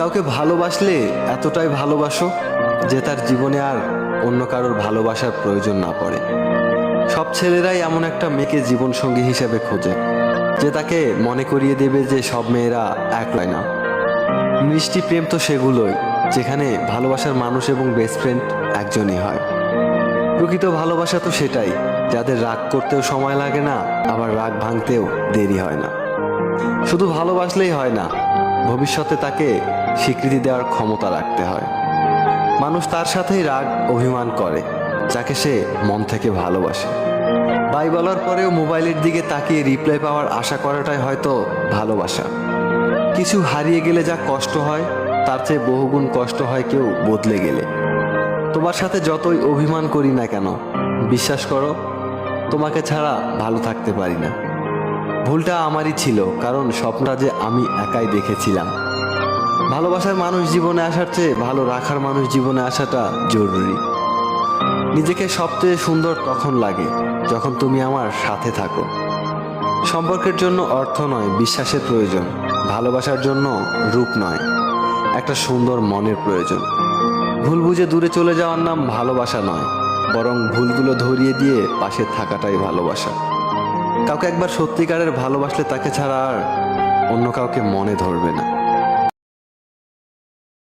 কাউকে ভালোবাসলে এতটাই ভালোবাসো যে তার জীবনে আর অন্য কারোর ভালোবাসার প্রয়োজন না পড়ে। সব ছেলেরাই এমন একটা মেয়েকে জীবনসঙ্গী হিসেবে খোঁজে, যে তাকে মনে করিয়ে দেবে যে সব মেয়েরা এক হয় না। মিষ্টি প্রেম তো সেগুলোই, যেখানে ভালোবাসার মানুষ এবং বেস্ট ফ্রেন্ড একজনই হয়। প্রকৃত ভালোবাসা তো সেটাই, যাদের রাগ করতেও সময় লাগে না, আবার রাগ ভাঙতেও দেরি হয় না। শুধু ভালোবাসলেই হয় না, ভবিষ্যতে তাকে স্বীকৃতি দেওয়ার ক্ষমতা রাখতে হয়। মানুষ তার সাথেই রাগ, অভিমান করে, যাকে সে মন থেকে ভালোবাসে। বাই বলার পরেও মোবাইলের দিকে তাকিয়ে রিপ্লাই পাওয়ার আশা করাটাই হয়তো ভালোবাসা। কিছু হারিয়ে গেলে যা কষ্ট হয়, তার চেয়ে বহুগুণ কষ্ট হয় কেউ বদলে গেলে। তোমার সাথে যতই অভিমান করি না কেন, বিশ্বাস করো, তোমাকে ছাড়া ভালো থাকতে পারি না। ভুলটা আমারই ছিল, কারণ স্বপ্নটা যে আমি একাই দেখেছিলাম। ভালোবাসার মানুষ জীবনে আসার চেয়ে ভালো রাখার মানুষ জীবনে আসাটা জরুরি। নিজেকে সবচেয়ে সুন্দর তখন লাগে, যখন তুমি আমার সাথে থাকো। সম্পর্কের জন্য অর্থ নয়, বিশ্বাসের প্রয়োজন। ভালোবাসার জন্য রূপ নয়, একটা সুন্দর মনের প্রয়োজন। ভুল বুঝে দূরে চলে যাওয়ার নাম ভালোবাসা নয়, বরং ভুলগুলো ধরিয়ে দিয়ে পাশে থাকাটাই ভালোবাসা। কাউকে একবার সত্যিকারের ভালোবাসলে তাকে ছাড়া আর অন্য কাউকে মনে ধরবে না।